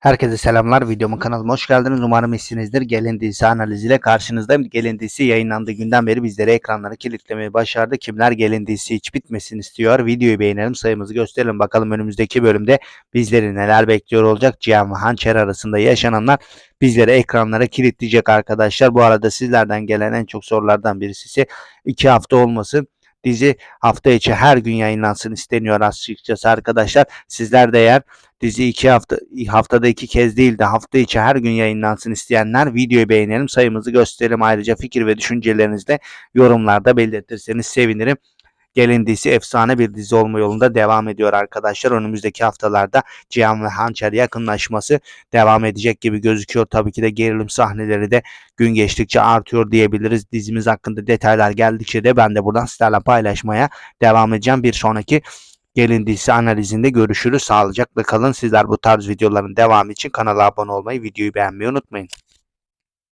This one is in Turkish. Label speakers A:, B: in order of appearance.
A: Herkese selamlar. Videomu kanalıma hoş geldiniz. Umarım iyisinizdir. Gelin dizisi analiziyle karşınızdayım. Gelin dizisi yayınlandığı günden beri bizlere ekranları kilitlemeyi başardı. Kimler Gelin dizisi hiç bitmesin istiyor. Videoyu beğenelim, sayımızı gösterelim. Bakalım önümüzdeki bölümde bizleri neler bekliyor olacak. Cihan ve Hançer arasında yaşananlar bizleri ekranlara kilitleyecek arkadaşlar. Bu arada sizlerden gelen en çok sorulardan birisi ise 2 hafta olması. Dizi hafta içi her gün yayınlansın isteniyor açıkçası arkadaşlar. Sizler de eğer dizi iki hafta haftada iki kez değil de hafta içi her gün yayınlansın isteyenler videoyu beğenelim sayımızı gösterelim ayrıca fikir ve düşüncelerinizi de yorumlarda belirtirseniz sevinirim. Gelin dizisi efsane bir dizi olma yolunda devam ediyor arkadaşlar. Önümüzdeki haftalarda Cihan ve Hançer yakınlaşması devam edecek gibi gözüküyor. Tabii ki de gerilim sahneleri de gün geçtikçe artıyor diyebiliriz. Dizimiz hakkında detaylar geldikçe de ben de buradan sizlerle paylaşmaya devam edeceğim. Bir sonraki Gelin dizisi analizinde görüşürüz. Sağlıcakla kalın. Sizler bu tarz videoların devamı için kanala abone olmayı, videoyu beğenmeyi unutmayın.